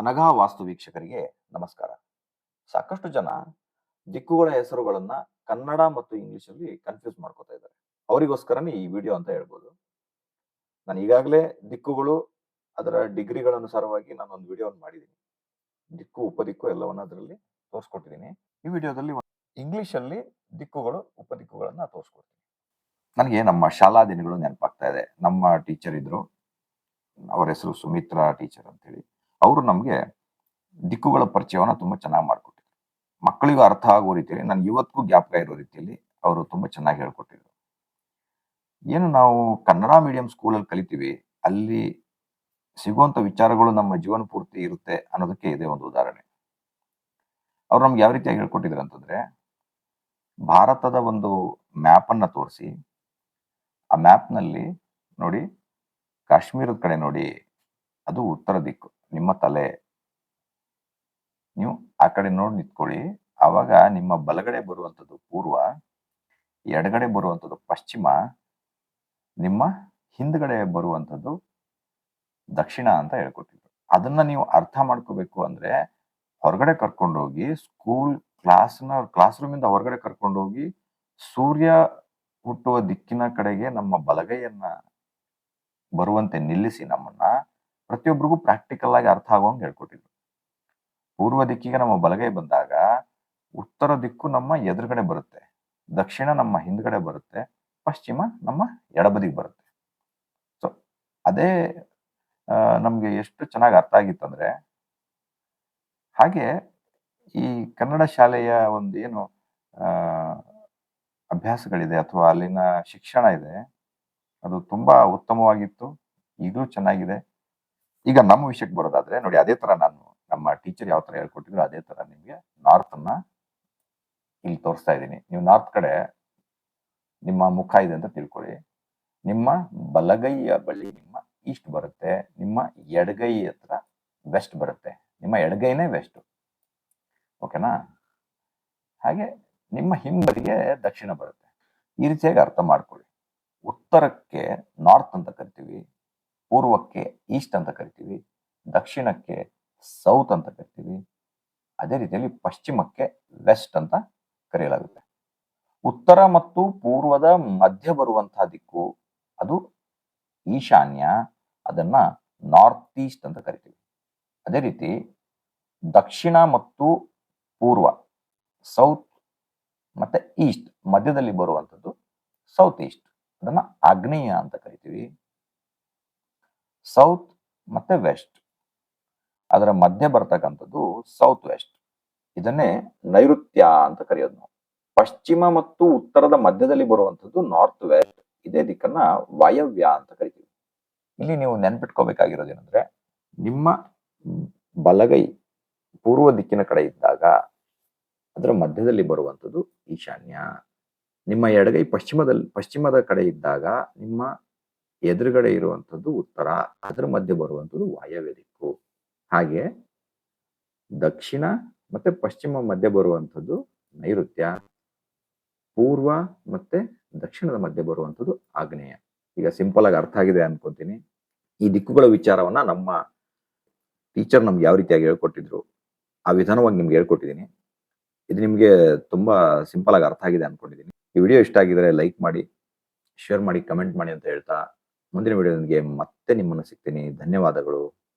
ಅನಘಾ ವಾಸ್ತು ವೀಕ್ಷಕರಿಗೆ ನಮಸ್ಕಾರ. ಸಾಕಷ್ಟು ಜನ ದಿಕ್ಕುಗಳ ಹೆಸರುಗಳನ್ನ ಕನ್ನಡ ಮತ್ತು ಇಂಗ್ಲಿಷ್ ಅಲ್ಲಿ ಕನ್ಫ್ಯೂಸ್ ಮಾಡ್ಕೋತಾ ಇದ್ದಾರೆ. ಅವರಿಗೋಸ್ಕರನೇ ಈ ವಿಡಿಯೋ ಅಂತ ಹೇಳ್ಬೋದು. ನಾನು ಈಗಾಗಲೇ ದಿಕ್ಕುಗಳು ಅದರ ಡಿಗ್ರಿಗಳ ಅನುಸಾರವಾಗಿ ನಾನು ಒಂದು ವಿಡಿಯೋವನ್ನು ಮಾಡಿದ್ದೀನಿ. ದಿಕ್ಕು, ಉಪದಿಕ್ಕು ಎಲ್ಲವನ್ನ ಅದರಲ್ಲಿ ತೋರಿಸ್ಕೊಟ್ಟಿದ್ದೀನಿ. ಈ ವಿಡಿಯೋದಲ್ಲಿ ಇಂಗ್ಲಿಷ್ ಅಲ್ಲಿ ದಿಕ್ಕುಗಳು, ಉಪದಿಕ್ಕುಗಳನ್ನ ತೋರಿಸ್ಕೊಡ್ತೀನಿ. ನನಗೆ ನಮ್ಮ ಶಾಲಾ ದಿನಗಳು ನೆನಪಾಗ್ತಾ ಇದೆ. ನಮ್ಮ ಟೀಚರ್ ಇದ್ರು. ಅವರ ಹೆಸರು ಸುಮಿತ್ರಾ ಟೀಚರ್ ಅಂತೇಳಿ ಅವರು ನಮಗೆ ದಿಕ್ಕುಗಳ ಪರಿಚಯವನ್ನು ತುಂಬ ಚೆನ್ನಾಗಿ ಮಾಡ್ಕೊಟ್ಟಿದ್ರು. ಮಕ್ಕಳಿಗೂ ಅರ್ಥ ಆಗೋ ರೀತಿಯಲ್ಲಿ, ನಾನು ಇವತ್ತಿಗೂ ಜ್ಞಾಪಕ ಇರೋ ರೀತಿಯಲ್ಲಿ ಅವರು ತುಂಬ ಚೆನ್ನಾಗಿ ಹೇಳ್ಕೊಟ್ಟಿದ್ರು. ಏನು ನಾವು ಕನ್ನಡ ಮೀಡಿಯಂ ಸ್ಕೂಲಲ್ಲಿ ಕಲಿತೀವಿ, ಅಲ್ಲಿ ಸಿಗುವಂಥ ವಿಚಾರಗಳು ನಮ್ಮ ಜೀವನ ಪೂರ್ತಿ ಇರುತ್ತೆ ಅನ್ನೋದಕ್ಕೆ ಇದೆ ಒಂದು ಉದಾಹರಣೆ. ಅವ್ರು ನಮ್ಗೆ ಯಾವ ರೀತಿಯಾಗಿ ಹೇಳ್ಕೊಟ್ಟಿದ್ರು ಅಂತಂದ್ರೆ, ಭಾರತದ ಒಂದು ಮ್ಯಾಪ್ ಅನ್ನ ತೋರಿಸಿ, ಆ ಮ್ಯಾಪ್ನಲ್ಲಿ ನೋಡಿ, ಕಾಶ್ಮೀರದ ಕಡೆ ನೋಡಿ, ಅದು ಉತ್ತರ ದಿಕ್ಕು. ನಿಮ್ಮ ತಲೆ ನೀವು ಆ ಕಡೆ ನೋಡಿ ನಿಂತ್ಕೊಳ್ಳಿ. ಆವಾಗ ನಿಮ್ಮ ಬಲಗಡೆ ಬರುವಂಥದ್ದು ಪೂರ್ವ, ಎಡಗಡೆ ಬರುವಂಥದ್ದು ಪಶ್ಚಿಮ, ನಿಮ್ಮ ಹಿಂದ್ಗಡೆ ಬರುವಂಥದ್ದು ದಕ್ಷಿಣ ಅಂತ ಹೇಳ್ಕೊಟ್ಟಿದ್ರು. ಅದನ್ನ ನೀವು ಅರ್ಥ ಮಾಡ್ಕೋಬೇಕು ಅಂದ್ರೆ ಹೊರಗಡೆ ಕರ್ಕೊಂಡೋಗಿ ಸ್ಕೂಲ್ ಕ್ಲಾಸ್ನ ಕ್ಲಾಸ್ ರೂಮಿಂದ ಹೊರಗಡೆ ಕರ್ಕೊಂಡೋಗಿ ಸೂರ್ಯ ಹುಟ್ಟುವ ದಿಕ್ಕಿನ ಕಡೆಗೆ ನಮ್ಮ ಬಲಗೈಯನ್ನ ಬರುವಂತೆ ನಿಲ್ಲಿಸಿ ನಮ್ಮನ್ನ ಪ್ರತಿಯೊಬ್ಬರಿಗೂ ಪ್ರಾಕ್ಟಿಕಲ್ ಆಗಿ ಅರ್ಥ ಆಗುವಂಗೆ ಹೇಳ್ಕೊಟ್ಟಿದ್ರು. ಪೂರ್ವ ದಿಕ್ಕಿಗೆ ನಮ್ಮ ಬಲಗೈ ಬಂದಾಗ ಉತ್ತರ ದಿಕ್ಕು ನಮ್ಮ ಎದುರುಗಡೆ ಬರುತ್ತೆ, ದಕ್ಷಿಣ ನಮ್ಮ ಹಿಂದ್ಗಡೆ ಬರುತ್ತೆ, ಪಶ್ಚಿಮ ನಮ್ಮ ಎಡಬದಿಗೆ ಬರುತ್ತೆ. ಸೊ ಅದೇ ನಮಗೆ ಎಷ್ಟು ಚೆನ್ನಾಗಿ ಅರ್ಥ ಆಗಿತ್ತಂದ್ರೆ, ಹಾಗೆ ಈ ಕನ್ನಡ ಶಾಲೆಯ ಒಂದು ಏನು ಅಭ್ಯಾಸಗಳಿದೆ ಅಥವಾ ಅಲ್ಲಿನ ಶಿಕ್ಷಣ ಇದೆ, ಅದು ತುಂಬಾ ಉತ್ತಮವಾಗಿತ್ತು, ಈಗಲೂ ಚೆನ್ನಾಗಿದೆ. ಈಗ ನಮ್ಮ ವಿಷಯಕ್ಕೆ ಬರೋದಾದ್ರೆ ನೋಡಿ ಅದೇ ತರ ನಾನು ನಮ್ಮ ಟೀಚರ್ ಯಾವ ತರ ಹೇಳ್ಕೊಟ್ಟಿದ್ರು ಅದೇ ತರ ನಿಮ್ಗೆ ನಾರ್ತ್ ಅನ್ನ ಇಲ್ಲಿ ತೋರಿಸ್ತಾ ಇದ್ದೀನಿ. ನೀವು ನಾರ್ತ್ ಕಡೆ ನಿಮ್ಮ ಮುಖ ಇದೆ ಅಂತ ತಿಳ್ಕೊಳ್ಳಿ. ನಿಮ್ಮ ಬಲಗೈಯ ಬಳಿ ನಿಮ್ಮ ಈಸ್ಟ್ ಬರುತ್ತೆ, ನಿಮ್ಮ ಎಡಗೈ ಹತ್ರ ವೆಸ್ಟ್ ಬರುತ್ತೆ, ನಿಮ್ಮ ಎಡಗೈನೇ ವೆಸ್ಟ್ ಓಕೆನಾ ಹಾಗೆ ನಿಮ್ಮ ಹಿಂಬದಿಗೆ ದಕ್ಷಿಣ ಬರುತ್ತೆ. ಈ ರೀತಿಯಾಗಿ ಅರ್ಥ ಮಾಡ್ಕೊಳ್ಳಿ. ಉತ್ತರಕ್ಕೆ ನಾರ್ತ್ ಅಂತ ಕರಿತೀವಿ ಪೂರ್ವಕ್ಕೆ, ಈಸ್ಟ್ ಅಂತ ಕರಿತೀವಿ, ದಕ್ಷಿಣಕ್ಕೆ ಸೌತ್ ಅಂತ ಕರಿತೀವಿ, ಅದೇ ರೀತಿಯಲ್ಲಿ ಪಶ್ಚಿಮಕ್ಕೆ ವೆಸ್ಟ್ ಅಂತ ಕರೆಯಲಾಗುತ್ತೆ. ಉತ್ತರ ಮತ್ತು ಪೂರ್ವದ ಮಧ್ಯ ಬರುವಂತಹ ದಿಕ್ಕು, ಅದು ಈಶಾನ್ಯ, ಅದನ್ನ ನಾರ್ತ್ ಈಸ್ಟ್ ಅಂತ ಕರಿತೀವಿ. ಅದೇ ರೀತಿ ದಕ್ಷಿಣ ಮತ್ತು ಪೂರ್ವ, ಸೌತ್ ಮತ್ತೆ ಈಸ್ಟ್ ಮಧ್ಯದಲ್ಲಿ ಬರುವಂಥದ್ದು ಸೌತ್ ಈಸ್ಟ್ ಅದನ್ನ ಆಗ್ನೇಯ ಅಂತ ಸೌತ್ ಮತ್ತೆ ವೆಸ್ಟ್. ಅದರ ಮಧ್ಯೆ ಬರ್ತಕ್ಕಂಥದ್ದು ಸೌತ್ ವೆಸ್ಟ್. ಇದನ್ನೇ ನೈಋತ್ಯ ಅಂತ ಕರೆಯೋದು ನಾವು. ಪಶ್ಚಿಮ ಮತ್ತು ಉತ್ತರದ ಮಧ್ಯದಲ್ಲಿ ಬರುವಂಥದ್ದು ನಾರ್ತ್ ವೆಸ್ಟ್. ಇದೇ ದಿಕ್ಕನ್ನ ವಾಯವ್ಯ ಅಂತ ಕರಿತೀವಿ. ಇಲ್ಲಿ ನೀವು ನೆನ್ಪಿಟ್ಕೋಬೇಕಾಗಿರೋದೇನೆಂದ್ರೆ, ನಿಮ್ಮ ಬಲಗೈ ಪೂರ್ವ ದಿಕ್ಕಿನ ಕಡೆ ಇದ್ದಾಗ ಅದರ ಮಧ್ಯದಲ್ಲಿ ಬರುವಂಥದ್ದು ಈಶಾನ್ಯ. ನಿಮ್ಮ ಎಡಗೈ ಪಶ್ಚಿಮದಲ್ಲಿ ಪಶ್ಚಿಮದ ಕಡೆ ಇದ್ದಾಗ ನಿಮ್ಮ ಎದುರುಗಡೆ ಇರುವಂಥದ್ದು ಉತ್ತರ, ಅದರ ಮಧ್ಯೆ ಬರುವಂಥದ್ದು ವಾಯವ್ಯ ದಿಕ್ಕು ಹಾಗೆ ದಕ್ಷಿಣ ಮತ್ತೆ ಪಶ್ಚಿಮ ಮಧ್ಯೆ ಬರುವಂಥದ್ದು ನೈಋತ್ಯ, ಪೂರ್ವ ಮತ್ತೆ ದಕ್ಷಿಣದ ಮಧ್ಯೆ ಬರುವಂಥದ್ದು ಆಗ್ನೇಯ. ಈಗ ಸಿಂಪಲ್ ಆಗಿ ಅರ್ಥ ಆಗಿದೆ ಅನ್ಕೊಂತೀನಿ. ಈ ದಿಕ್ಕುಗಳ ವಿಚಾರವನ್ನ ನಮ್ಮ ಟೀಚರ್ ನಮ್ಗೆ ಯಾವ ರೀತಿಯಾಗಿ ಹೇಳ್ಕೊಟ್ಟಿದ್ರು, ಆ ವಿಧಾನವಾಗಿ ನಿಮ್ಗೆ ಹೇಳ್ಕೊಟ್ಟಿದ್ದೀನಿ ಇದು ನಿಮಗೆ ತುಂಬಾ ಸಿಂಪಲ್ ಆಗಿ ಅರ್ಥ ಆಗಿದೆ ಅನ್ಕೊಂಡಿದ್ದೀನಿ ಈ ವಿಡಿಯೋ ಇಷ್ಟ ಆಗಿದ್ರೆ ಲೈಕ್ ಮಾಡಿ ಶೇರ್ ಮಾಡಿ ಕಮೆಂಟ್ ಮಾಡಿ ಅಂತ ಹೇಳ್ತಾ ಮುಂದಿನ ವಿಡಿಯೋದೊಂದಿಗೆ ಮತ್ತೆ ನಿಮ್ಮನ್ನು ಸಿಗ್ತೀನಿ. ಧನ್ಯವಾದಗಳು.